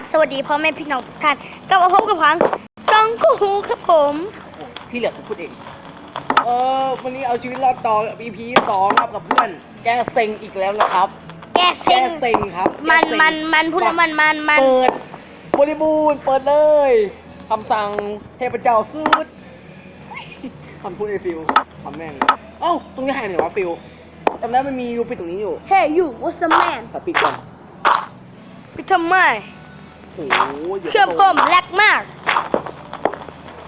บสวัสดีพ่อแม่พี่น้องทุกท่านกลับมาพบกับพังซองกูฮูครับผมที่เหลือผมพูดเองเออวันนี้เอาชีวิตรอดต่อ EP สองครับกับเพื่อน แกเซ็งอีกแล้วนะครับ แกแกเซ็งเซ็งครับมันแกเซ็งมันมันพูดแล้วมันมันมันเปิดบริบูรณ์เปิดเลยคำสั่งเทพเจ้าซูดคำพูดไอฟิวคำแม่งเอ้าตรงนี้หายไปไหนวะฟิวจำได้มันมีรูปิดตรงนี้อยู่ เฮ้ยยู what's the man แต่ปิดก่อนพี่ทำไม โอ้โหดี๋ยวเครื่องผมแรกมาก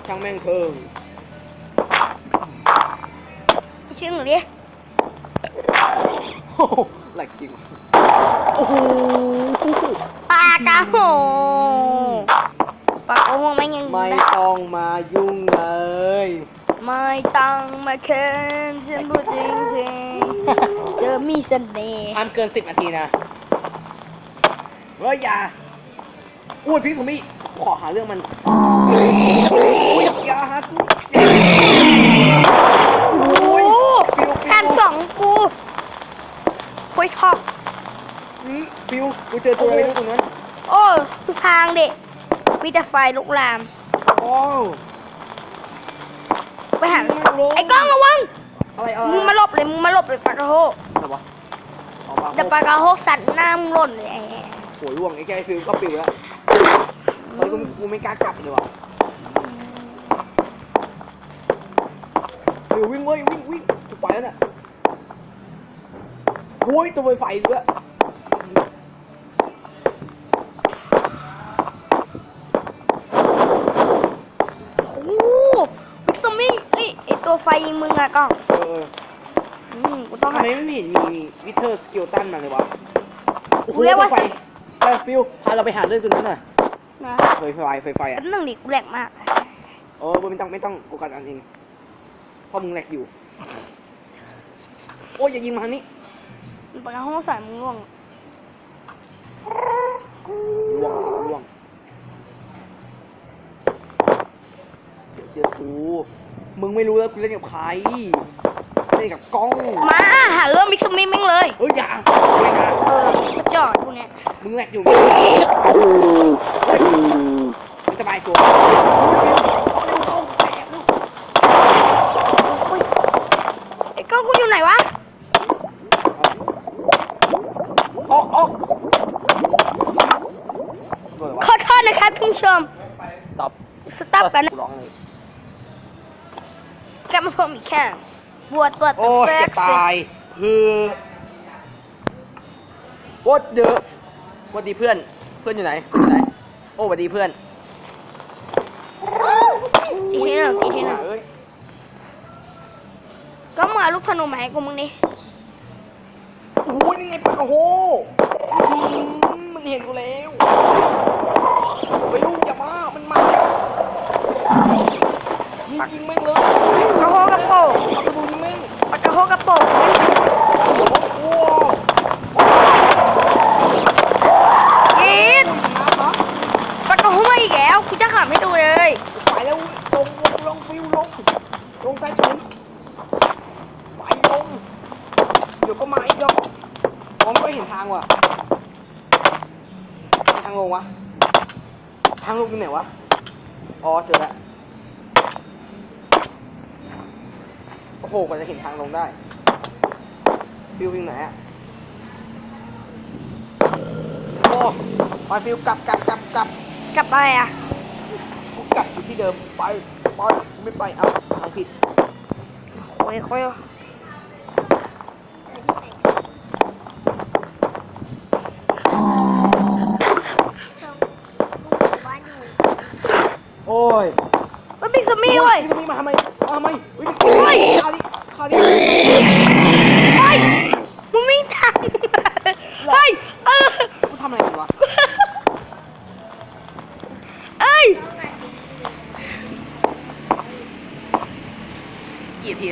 ช่างแม่งเทิงชื่อหนูดิ โอ้โหแหลกจริงโอ้โหปากกาโหปากกาโหไม่ยังไม่ได้ต้องมายุ่งเลย ไม่ต้องมาเคินฉันพูดจริงจริงๆเจอมีเสน่ห์ห้ามเกินสิบนาทีนะ เฮ้ยอย่า อุ้ยพี่ผมพี่ขอหาเรื่องมันอุ้ยอย่าหากูโอ้โหฟิวฟิวการสองกูคุยทอกอืมฟิวกูเจอตัวอะไรไม่รู้ตรงนั้นโอ้ทุกทางเด็กมีแต่ไฟลุกลามโอ้ไปหาไอ้กล้องระวังอะไรอะไรมึงมาหลบเลยมึงมาหลบเลยปากกาโฮอะไรวะออกมาเดี๋ยวปากกาโฮสัตว์หน้ามึงหล่นเลยไอ้ โหร่วงไอ้แกฟิวก็ปิวแล้ว เฮ้ยกูกูไม่กล้ากลับเลยว่ะฟิววิ่งเว้ยวิ่งวิ่งจะไปแล้วเนี่ยโอ้ยตัวไฟด้วยโอ้วิกซอมี่เอ้ยไอตัวไฟยิงมึงอะกล้องเอออืมกูต้องทำหา ไมไม่เห็นมีวิเทอร์สกิลตันมาเลยวะกูเรียกว่าไฟเออฟิวพาเราไปหาเรื่องตัวนั้นหน่อย นะไฟไฟไฟไฟแป๊อะบนึงดิกูแหลกมากเออไม่ต้องไม่ต้องกูกันอันเองเพราะมึงแหลกอยู่ โอ้ยอย่ายิงมาทางนี้ปากกาโฮใส่มึงร่วงล่วงล่วงเดี๋ยวเจอกูมึงไม่รู้แล้วกูเล่นกับใครเล่นกับกล้องมาหาเรื่องวิกซอมี่แม่งเลยเฮ้ยอย่าอย่าเออมาจอดกูเนี่ยมึงแหลกอยู่เฮ้ย มันจะไปกูเร็วเข้าแตกลูกอุ้ยไอ้กล้องกูอยู่ไหนวะออกออกโดนวะขอโทษนะครับท่านผู้ชมสับสต็อปกันนะกูร้องเลยกลับมาพบอีกครั้งบวชบวชโอ้ยแฟจะกซ์ตาย คือโคตรเยอะสวัสดีเพื่อน เพื่อนอยู่ไหนเพื่อนอยู่ไหน โอ้สวัสดีเพื่อนอีกทีหนึ่งอีกทีหนึ่งเอ้ยก็มาลูกธนูมาให้กูมึงดิโอ้ยนี่ไงปากกระโหอื้อหือมันเห็นกูแล้วไปยุ่งอย่ามามันมายิงยิงแม่งเลยกระโฮกระโปงเอาธนูยิงแม่ง ปากกระโฮกระโปง โอ้โห กิน น้ำครับ ปากกระโฮมาอีกแล้วกูจะขำให้ดูเลย ไปแล้วลงลงลงฟิวลง ลงใต้ถุนไปลงเดี๋ยวก็มาอีกดอกมองไม่เห็นทางว่ะทางลงวะทางลงอยู่ไหนวะอ๋อเจอแล้วโอ้โหกว่าจะเห็นทางลงได้ฟิววิ่งไหนอะโอ้ไปฟิวกลับกลับกลับกลับกลับอะไรอะกูกลับอยู่ที่เดิมไปไปกูไม่ไปเอาทางผิด โอ้ยโอ้ยโอ้ยมันบิ๊กสมี่เว้ยนี่มาทำไมมาทำไมเฮ้ยโอ้ย คาดิคาดิ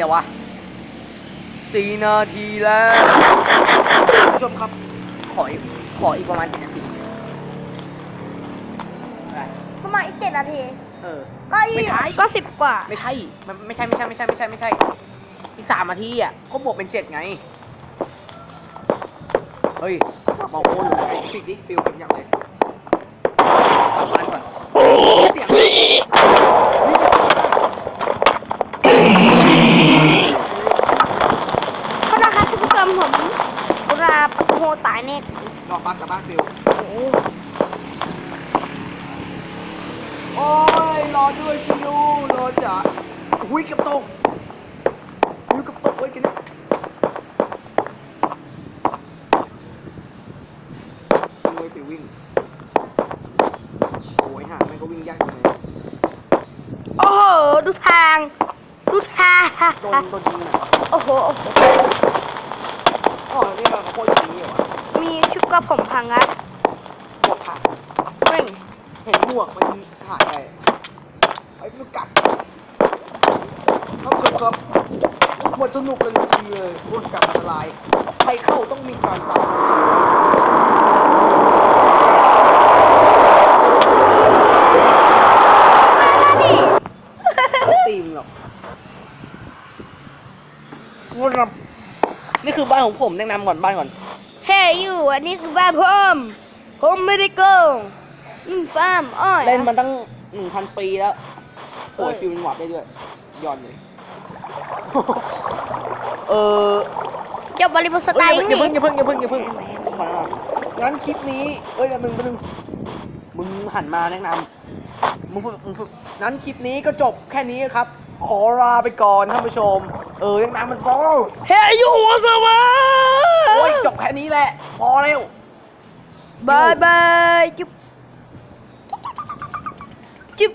กี่นาทีแล้ววะสี่นาทีแล้วผู้ชมครับ ขออีกขออีกประมาณเจ็ดนาทีได้ประมาณอีกเจ็ดนาที เออ ก็อีไม่ใช่ ก็สิบกว่า ไม่ใช่มันไม่ใช่ไม่ใช่ไม่ใช่ไม่ใช่ไม่ใช่ อีกสามนาทีอะเขาบวกเป็นเจ็ดไง เฮ้ยเมาโอ้ยปิดดิฟิลเป็นอย่างไร บ้านฟิวโอ้โหโอ้ยรอด้วยฟิวรอจ้ะหุ้ยเกับตกฟิวเกับตกไว้ยกันฟิวไว้ฟิววิ่งโอ้ยห่าแม่งก็วิ่งยากจังเลยโอ้โห ดูทาง ดูทาง โดนโดนยิงหน่อยโอ้โหโอ้โห อ๋อนี่มันข้าวโพดอย่างนี้เหรอวะมีชุดกระผมพังงัดหมวกผักเร่งเห็นหมวกมันหายไปไอ้ฟิวกัดครับครับครับหมดสนุกเลยจริงๆเลยรุ่นกับอันตรายใครเข้าต้องมีการตายานของผมแนะนำก่อนบ้านก่อน เฮ้ยอยู่อันนี้คือบ้านผมผมไม่ได้โกงอืมฟาร์มอ้อยเล่นมาตั้งหนึ่งพันปีแล้วโอ้ยฟิวมันหวัดได้ด้วยย้อนเลยเออเจ้าบริบทสไตเอ้ยล์อย่าเพิ่งอย่าเพิ่งอย่าเพิ่งอย่าเพิ่งนี่มางั้นคลิปนี้เอ้ยมึงมึงมึงหันมาแนะนำมึงพูดมึงพูดงั้นคลิปนี้ก็จบแค่นี้ครับ ขอลาไปก่อนท่านผู้ชม เออยังนำมันโซ่เฮ้ยอยู่หัวสวรรค์โอ้ยจบแค่นี้แหละ พอแล้วบายบายจุ๊บจุ๊บ